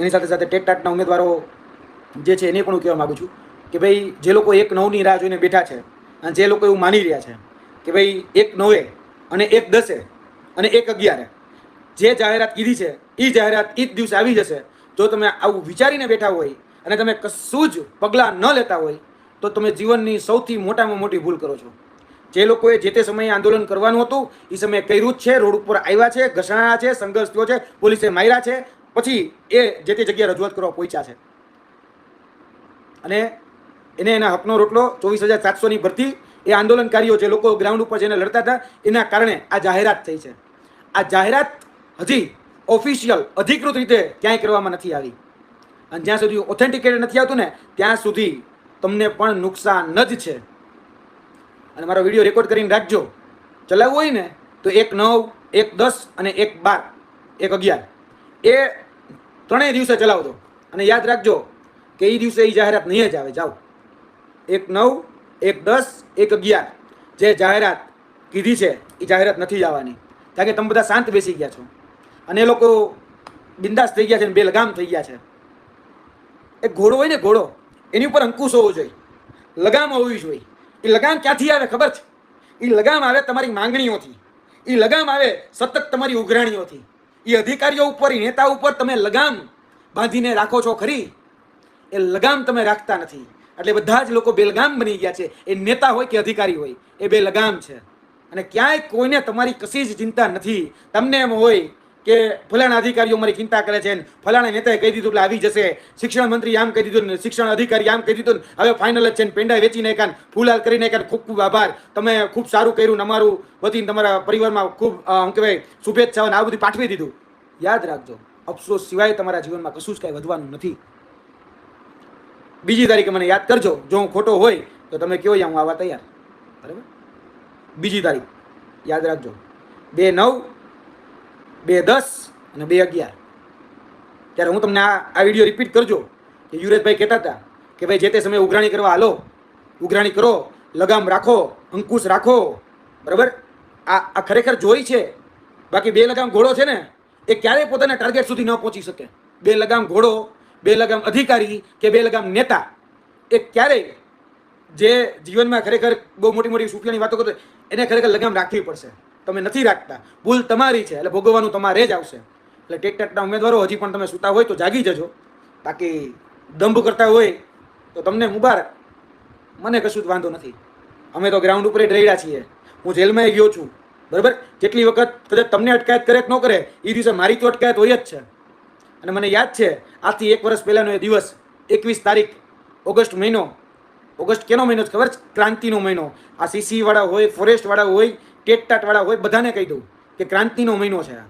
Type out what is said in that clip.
એની સાથે સાથે ટેટ ટાટના ઉમેદવારો જે છે એને પણ હું કહેવા માગું છું કે ભાઈ, જે લોકો એક નવની રાહ જોઈને બેઠા છે અને જે લોકો એવું માની રહ્યા છે કે ભાઈ, એક નવે અને એક દસે અને એક અગિયારે, જે જાહેરાત કીધી છે એ જાહેરાત એ જ દિવસે આવી જશે. જો તમે આવું વિચારીને બેઠા હોય અને તમે કશું જ પગલાં ન લેતા હોય, તો તમે જીવનની સૌથી મોટામાં મોટી ભૂલ કરો છો. જે લોકોએ જે તે સમયે આંદોલન કરવાનું હતું એ સમયે કર્યું જ છે, રોડ ઉપર આવ્યા છે, ઘસણા છે, સંઘર્ષ થયો છે, પોલીસે માર્યા છે પછી એ જે તે જગ્યાએ રજૂઆત કરવા પહોંચ્યા છે. અને એને એના હકનો રોટલો ચોવીસ હજાર સાતસોની ભરતી, એ આંદોલનકારીઓ જે લોકો ગ્રાઉન્ડ ઉપર જઈને લડતા હતા, એના કારણે આ જાહેરાત થઈ છે. આ જાહેરાત હજી ઓફિશિયલ, અધિકૃત રીતે ક્યાંય કરવામાં નથી આવી. અને જ્યાં સુધી ઓથેન્ટિકેટેડ નથી આવતું ને, ત્યાં સુધી તમને પણ નુકસાન જ છે. અને મારો વીડિયો રેકોર્ડ કરીને રાખજો. ચલાવવું હોય ને, તો એક નવ, એક દસ અને એક બાર, એક અગિયાર. એ ત્રણેય દિવસે ચલાવજો. અને યાદ રાખજો કે એ દિવસે એ જાહેરાત નહીં જ આવે. જાઓ. એક નવ, એક દસ, એક અગિયાર. જે જાહેરાત કીધી છે એ જાહેરાત નથી આવવાની. કારણ કે તમે બધા શાંત બેસી ગયા છો. અને એ લોકો બિંદાસ થઈ ગયા છે બે લગામ થઈ ગયા છે. એક ઘોડો હોય ને ઘોડો, એની ઉપર અંકુશ હોવો જોઈએ. લગામ હોવી જોઈએ. એ લગામ ક્યાંથી આવે ખબર છે? એ લગામ આવે તમારી માંગણીઓથી. એ લગામ આવે સતત તમારી ઉઘરાણીઓથી. એ અધિકારીઓ ઉપર, એ નેતા ઉપર તમે લગામ બાંધીને રાખો છો ખરી? એ લગામ તમે રાખતા નથી. એટલે બધા જ લોકો બેલગામ બની ગયા છે. એ નેતા હોય કે અધિકારી હોય, એ બે લગામ છે. અને ક્યાંય કોઈને તમારી કશી જ ચિંતા નથી. તમને એમ હોય કે ફલાણા અધિકારીઓ મારી ચિંતા કરે છે ફલાણા નેતાએ કહી દીધું એટલે આવી જશે. શિક્ષણ મંત્રી આમ કહી દીધું શિક્ષણ અધિકારી આમ કહી દીધું હવે ફાઇનલ જ છે પેંડા વેચી નાખ્યા ફૂલાલ કરી નાખ્યા ખૂબ ખૂબ આભાર. તમે ખૂબ સારું કર્યું અમારું વતી તમારા પરિવારમાં ખૂબ શું કહેવાય શુભેચ્છાઓને આ બધું પાઠવી દીધું. યાદ રાખજો, અફસોસ સિવાય તમારા જીવનમાં કશું જ કાંઈ વધવાનું નથી. બીજી તારીખે મને યાદ કરજો, જો હું ખોટો હોય તો તમે યા હું આવવા તૈયાર. બરાબર? બીજી તારીખ, યાદ રાખજો. બે નવ બે દસ અને બે અગિયાર. ત્યારે હું તમને આ આ વીડિયો રિપીટ કરજો કે યુરેશભાઈ કહેતા હતા કે ભાઈ જે તે સમયે ઉઘરાણી કરવા હાલો, ઉઘરાણી કરો, લગામ રાખો, અંકુશ રાખો. બરાબર? આ આ ખરેખર જોઈ છે. બાકી બે લગામ ઘોડો છે ને, એ ક્યારેય પોતાના ટાર્ગેટ સુધી ન પહોંચી શકે. બે લગામ ઘોડો, બે લગામ અધિકારી કે બે લગામ નેતા, એ ક્યારેય જે જીવનમાં ખરેખર બહુ મોટી મોટી સુફિયાની વાતો કરતો એને ખરેખર લગામ રાખવી પડશે. તમે નથી રાખતા. ભૂલ તમારી છે, એટલે ભોગવવાનું તમારે જ આવશે. એટલે ટેકટેકના ઉમેદવારો હજી પણ તમે સૂતા હોય તો જાગી જજો. બાકી દંભ કરતા હોય તો તમને મુબારક. મને કશું જ વાંધો નથી. અમે તો ગ્રાઉન્ડ ઉપર જ રહ્યા છીએ. હું જેલમાં ગયો છું. બરાબર? જેટલી વખત કદાચ તમને અટકાયત કરે કે ન કરે એ દિવસે મારી તો અટકાયત હોય જ છે. અને મને યાદ છે, આજથી એક વર્ષ પહેલાંનો એ દિવસ, એકવીસ તારીખ, ઓગસ્ટ મહિનો. ઓગસ્ટ કેનો મહિનો ખબર છે? ક્રાંતિનો મહિનો. આ સીસીવાળા હોય ફોરેસ્ટવાળા હોય ટેટ ટાટ હોય બધાને કહી દઉં કે ક્રાંતિનો મહિનો છે આ.